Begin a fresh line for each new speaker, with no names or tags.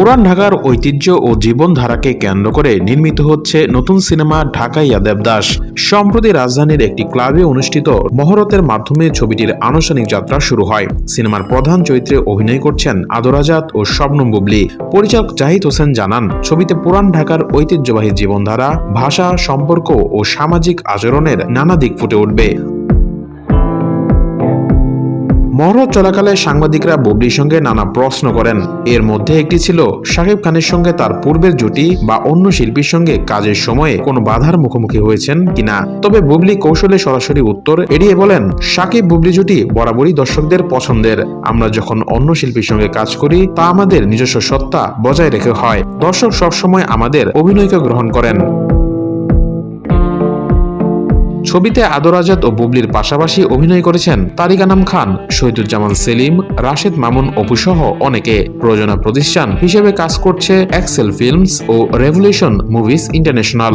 পুরান ঢাকার ঐতিহ্য ও জীবনধারাকে কেন্দ্র করে নির্মিত হচ্ছে নতুন সিনেমা ঢাকা ইয়া দেবদাস। সম্প্রতি রাজধানীর একটি ক্লাবে অনুষ্ঠিত মহরতের মাধ্যমে ছবিটির আনুষ্ঠানিক যাত্রা শুরু হয়। সিনেমার প্রধান চরিত্রে অভিনয় করছেন আদরাজাত ও শবনম বুবলি। পরিচালক জাহিদ হোসেন জানান, ছবিতে পুরান ঢাকার ঐতিহ্যবাহী জীবনধারা, ভাষা, সম্পর্ক ও সামাজিক আচরণের নানা দিক ফুটে উঠবে। মহরত চলাকালে সাংবাদিকরা বুবলির সঙ্গে নানা প্রশ্ন করেন। এর মধ্যে একটি ছিল শাকিব খানের সঙ্গে তার পূর্বের জুটি বা অন্য শিল্পীর সঙ্গে কাজের সময়ে কোনো বাধার মুখোমুখি হয়েছেন কিনা? তবে বুবলি কৌশলে সরাসরি উত্তর এড়িয়ে বলেন শাকিব বুবলি জুটি বরাবরই দর্শকদের পছন্দের। আমরা যখন অন্য শিল্পীর সঙ্গে কাজ করি, তা আমাদের নিজস্ব সত্তা বজায় রেখে হয়। দর্শক সবসময় আমাদের অভিনয়কে গ্রহণ করেন। ছবিতে আদর আজাদ ও বুবলির পাশাপাশি অভিনয় করেছেন তারিক আনাম খান, শহীদুজ্জামান সেলিম, রাশেদ মামুন অপুসহ অনেকে। প্রযোজনা প্রতিষ্ঠান হিসেবে কাজ করছে এক্সেল ফিল্মস ও রেভলিউশন মুভিজ ইন্টারন্যাশনাল